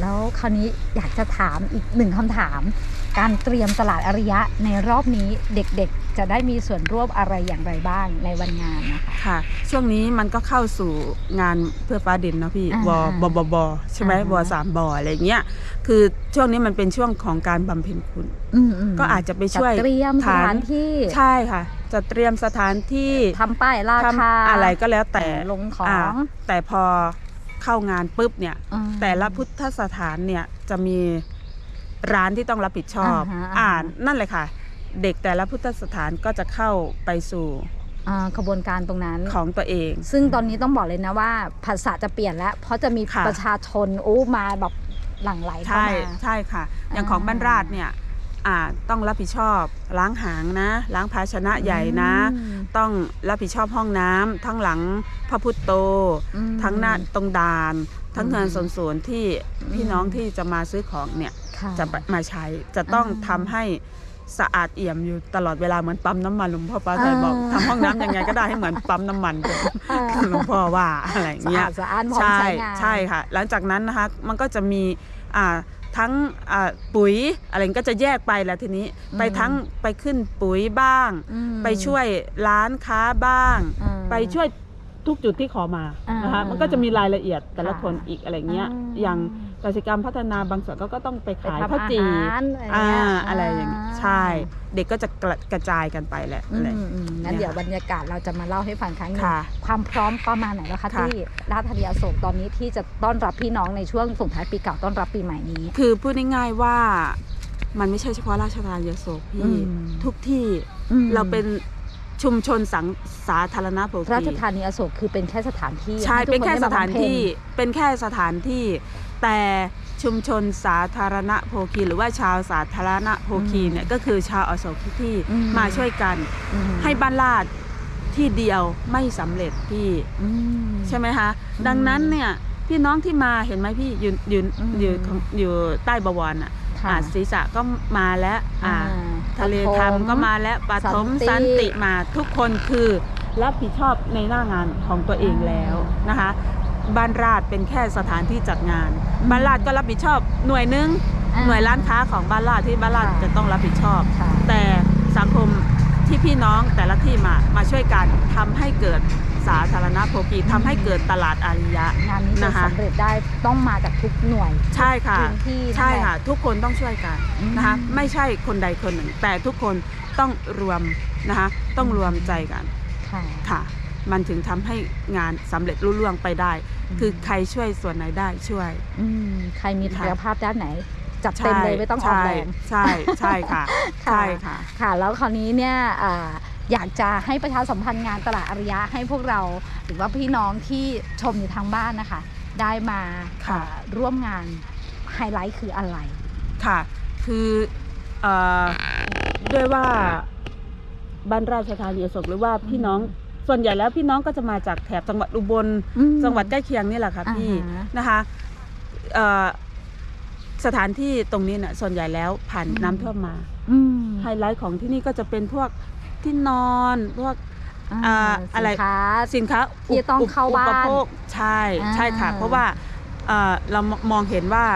แล้วคราวนี้อยากจะถามอีกหนึ่งคำถาม การเตรียมตลาดอริยะในรอบนี้เด็กๆ จะได้มีส่วนร่วมอะไรอย่างไรบ้างในวันงานนะคะ ค่ะ ช่วงนี้มันก็เข้าสู่งานเพื่อฟ้าดินเนาะพี่อ่าวบบบบบใช่ไหมอ่าฮะบสามบอะไรเงี้ยคือช่วงนี้มันเป็นช่วงของการบำเพ็ญคุณอืมมก็อาจจะไปช่วยจัดเตรียมสถานที่ใช่ค่ะจะเตรียมสถานที่ทำป้ายราทคาำอะไรก็แล้วแต่ลงของาแต่พอ เข้างานปุ๊บเนี่ย อืม แต่ละพุทธสถานเนี่ยจะมีร้านที่ต้องรับผิดชอบอ่าฮะอ่าอ่าฮะ นั่นเลยค่ะ เด็กแต่ละพุทธสถานก็จะเข้าไปสู่อ่าขบวนการตรงนั้น ของตัวเอง ซึ่งตอนนี้ต้องบอกเลยนะว่าภาษาจะเปลี่ยนแล้ว เพราะจะมีค่ะ ประชาชนอู้มาแบบหลั่งไหลเข้าใช่มา ใช่ค่ะ อย่างอ่าของบ้านราชเนี่ย อ่าต้องรับผิดชอบล้างหางนะล้างภาชนะใหญ่นะอืมต้องรับผิดชอบห้องน้ำทั้งหลังพระพุทธโตอืมทั้งหน้าตรงดาน ทั้งอืมเงินสนส่วนที่พี่อืมน้องที่จะมาซื้อของเนี่ยค่ะจะมาใช้จะต้องอ่าทำให้สะอาดเอี่ยมอยู่ตลอดเวลาเหมือนปั๊มน้ำมันหลวงพ่อป้าใจบอกอ่าทำห้องน้ำยังไงก็ได้ให้เหมือนปั๊มน้ำมันอ่าหลวงพ่อว่าอะไรอย่างสะเงี้อายดสะอาดพร้อมใช่ใช้งานใช่ค่ะ หลังจากนั้นนะคะมันก็จะมีอ่า ทั้งอ่าปุ๋ยอะไรก็จะแยกไปแล้วทีนี้อืมไปทั้งไปขึ้นปุ๋ยบ้างอืมไปช่วยร้านค้าบ้างอ่าไปช่วยทุกจุดที่ขอมาอ่านนะคะมันก็จะมีรายละเอียดแต่ละค่ะคนอีกอะไรเงี้ยอ่าอย่าง กสิกรรมพัฒนาบางส่วนก็ก็ต้องไปไปขายทำข้าวจี่อาหารอะไรอ่าเงี้ยอะไรอย่างเงี้ยใช่ เด็กก็จะกระกระจายกันไปแหละอือะไรมอืมงั้นเนี่ยเดี๋ยวบรรยากาศเราจะมาเล่าให้ฟังครั้งหนึงค่ะความพร้อมประมาณไหนแล้วคะค่ะที่ราชธานีอโศกตอนนี้ที่จะต้อนรับพี่น้องในช่วงส่งท้ายปีเก่าต้อนรับปีใหม่นี้ คือพูดง่ายๆว่ามันไม่ใช่เฉพาะราชทานยโสธอืพี่มทุกที่อืมเราเป็น ชุมชนสังสาธารณโภคีราชธานีอโศกคือเป็นแค่สถานที่ใช่ให้ทุกเป็นแค่ได้สมาถานบำเพ็ญที่เป็นแค่สถานที่ แต่ชุมชนสาธารณโภคีหรือว่าชาวสาธารณโภคีเนี่ยก็คือชาวอโศกทุกที่อืมมาช่วยกันอืมให้บ้านลาดที่เดียวไม่สำเร็จพี่อืมใช่ไหมคะอืมดังนั้นเนี่ยพี่น้องที่มาเห็นไหมพี่ยืนยืนอืมอยู่ของอยู่ใต้บวรอะ ค่ะ อ่าศีรษะก็มาแล้วอ่าอ่าทะเลธรรมก็มาแล้วปฐมสัสันนติ ติมาทุกคนคือรับผิดชอบในหน้างานของตัวเองแล้วนะคะบ้านราชเป็นแค่สถานที่จัดงานอืมบ้านราชก็รับผิดชอบหน่วยหนึง อ่าหน่วยร้านค้าของบ้านราชที่บ้านราชค่ะ จะต้องรับผิดชอบ ค่ะ แต่สังคมที่พี่น้องแต่ละที่มามาช่วยกันทำให้เกิด สาธารณโภคีทำให้เกิดตลาดอาริยะงานนี้จะนะคะสำเร็จได้ต้องมาจากทุกหน่วยใช่ค่ะพื้นที่นั่นใช่แหละค่ะ ทุกคนต้องช่วยกันนะคะอืมไม่ใช่คนใดคนหนึ่ง แต่ทุกคนต้องรวมนะคะต้องรวมใจกันค่ะค่ะมันถึงทำให้งานสำเร็จรุ่ล่วงไปได้อืมคือใครช่วยส่วนไหนได้ช่วยอืมใครมีศัค่ะกยภาพด้านไหนจัดเต็มเลยไม่ต้องออกใช่แรงใช่ใช่ค่ะค่ะใช่ค่ะค่ะ แล้วคราวนี้เนี่ย อ่าอยากจะให้ประชาสัมพันธ์งานตลาดอริยะให้พวกเรา หรือว่าพี่น้องที่ชมอยู่ทางบ้านนะคะ ได้มาค่ะอ่าร่วมงานไฮไลท์คืออะไร ค่ะ คือเอ่อด้วยว่าบ้านราชธานีอโศกหรือว่าพี่น้องส่วนใหญ่แล้วพี่น้องก็จะมาจากแถบจังหวัดอุบลอืมจังหวัดใกล้เคียงนี่แหละค่ะพี่อ่าฮะนะคะเอ่อสถานที่ตรงนี้เนี่ยส่วนใหญ่แล้วผ่านอืม น้ำท่วมมา อืม ไฮไลท์ของที่นี่ก็จะเป็นพวก ที่นอนพวกอ่าอ่าอะไรสินค้าสินค้าที่ต้องเข้าบ้านอุปโภคใช่อ่าใช่ค่ะเพราะว่าเอ่อเรามองเห็นว่า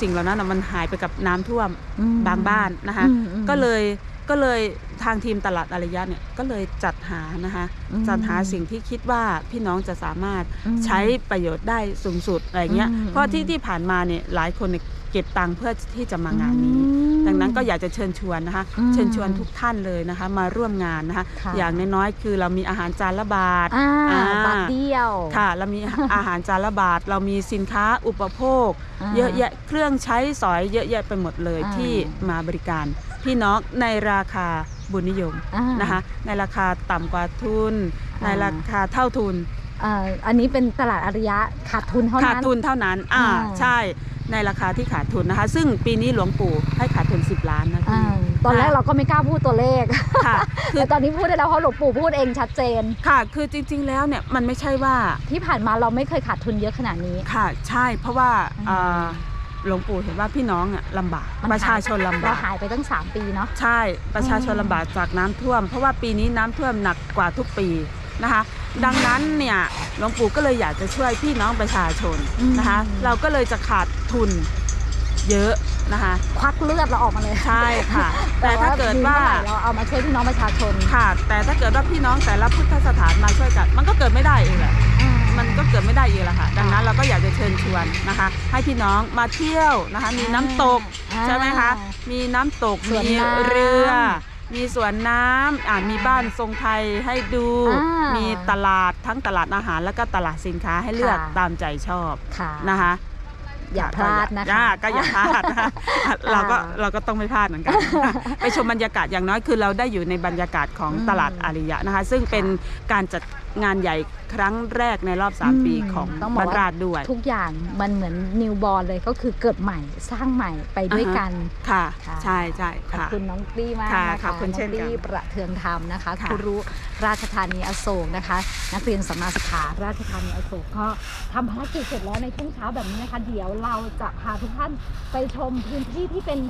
สิ่งเหล่านั้นน่ะมันหายไปกับน้ำท่วม อืม บางบ้านนะคะอืมอืมก็เลยก็เลยทางทีมตลาดอารยะเนี่ยก็เลยจัดหานะคะอืมจัดหาสิ่งที่คิดว่าพี่น้องจะสามารถอืมใช้ประโยชน์ได้สูงสุดอะไรเงี้ยอืมเพราะที่ที่ผ่านมาเนี่ยหลายคนเนี่ย เก็บตังค์เพื่อที่จะมางานนี้อืมดังนั้นก็อยากจะเชิญชวนนะคะอืมเชิญชวนทุกท่านเลยนะคะ มาร่วมงานนะคะค่ะอย่างน้อยๆคือเรามีอาหารจานละบาทอ่าอ่าบาทเดียวค่ะ เรามีอาหารจานละบาท เรามีสินค้าอุปโภคอ่าเยอะแยะเครื่องใช้สอยเยอะแยะไปหมดเลยอ่าที่มาบริการพี่น้องในราคาบุญนิยมอ่านะคะ ในราคาต่ำกว่าทุนอ่าในราคาเท่าทุนเอ่ออันนี้เป็นตลาดอริยะขาดทุนเท่าขาดนั้นทุนเท่านั้น อ่าอ่าใช่ ในราคาที่ขาดทุนนะคะ ซึ่งปีนี้หลวงปู่ให้ขาดทุน 10 ล้านนะอ่าพี่ตอนแรกเราก็ไม่กล้าพูดตัวเลขค่ะคือแต่ตอนนี้พูดได้แล้วเพราะหลวงปู่พูดเองชัดเจนค่ะ คือจริง ๆ แล้วเนี่ยมันไม่ใช่ว่าที่ผ่านมาเราไม่เคยขาดทุนเยอะขนาดนี้ค่ะ ใช่เพราะว่าอืมอ่าหลวงปู่เห็นว่าพี่น้องอะลำบากมันประชาชนลำเราบากหายไปตั้ง 3 ปีเนาะใช่ประชาชนอืมลำบากจากน้ำท่วม เพราะว่าปีนี้น้ำท่วมหนักกว่าทุกปีนะคะ ดังนั้นเนี่ยหลวงปู่ก็เลยอยากจะช่วยพี่น้องประชาชนนะคะอืมเราก็เลยจะขาดทุนเยอะนะคะควักเลือดเราออกมาเลยใช่ค่ะ แต่ถ้าเกิดว่ามีท่ไหร่เราเอามาช่วยพี่น้องประชาชนค่ะ แต่ถ้าเกิดว่าพี่น้องแต่ละพุทธสถานมาช่วยกัน มันก็เกิดไม่ได้เองแหละอ่ามันก็เกิดไม่ได้เองแหละค่ะ ดังนั้นเราก็อยากจะเชิญชวนนะคะ ให้พี่น้องมาเที่ยวนะคะ มีน้ำตกอ่าใช่ไหมคะมีน้ำตกสวนมีน้ำเรือ มีสวนน้ำอ่ามีบ้านทรงไทยให้ดู อ่ามีมีตลาดทั้งตลาดอาหารแล้วก็ตลาดสินค้าให้เลือกค่ะ ตามใจชอบค่ะนะคะอย่าพลาดนะคะอ่ก็อย่าพลาดนะคะอะเราก็เราก็ต้องไม่พลาดเหมือนกัน ไปชมบรรยากาศอย่างน้อยคือเราได้อยู่ในบรรยากาศของอืมตลาดอาริยะนะคะ ซึ่งเป็นการจัดงานใหญ่ครั้งแรกในรอบอืม3ปีของต้องบอกบ้านว่า ราชด้วย ทุกอย่างมันเหมือนนิวบอลเลยก็คือเกิดใหม่สร้างใหม่ไปด้วยกัน ค่ะ ค่ะ ใช่ใช่ขอบค่ะ คุณน้องตี้มากค่ะนะคะขอบคุณเช่นกันองตี้ประเทืองธรรมนะคะค่ะ ครูรู้ราชธานีอโศกนะคะ นักเรียนสัมมาศึกษาราชธานีอโศกก็ทำภารกิจเสร็จแล้วในช่วงเช้าแบบนี้นะคะ เดี๋ยวเราจะพาทุกท่านไปชมพื้นที่ที่เป็น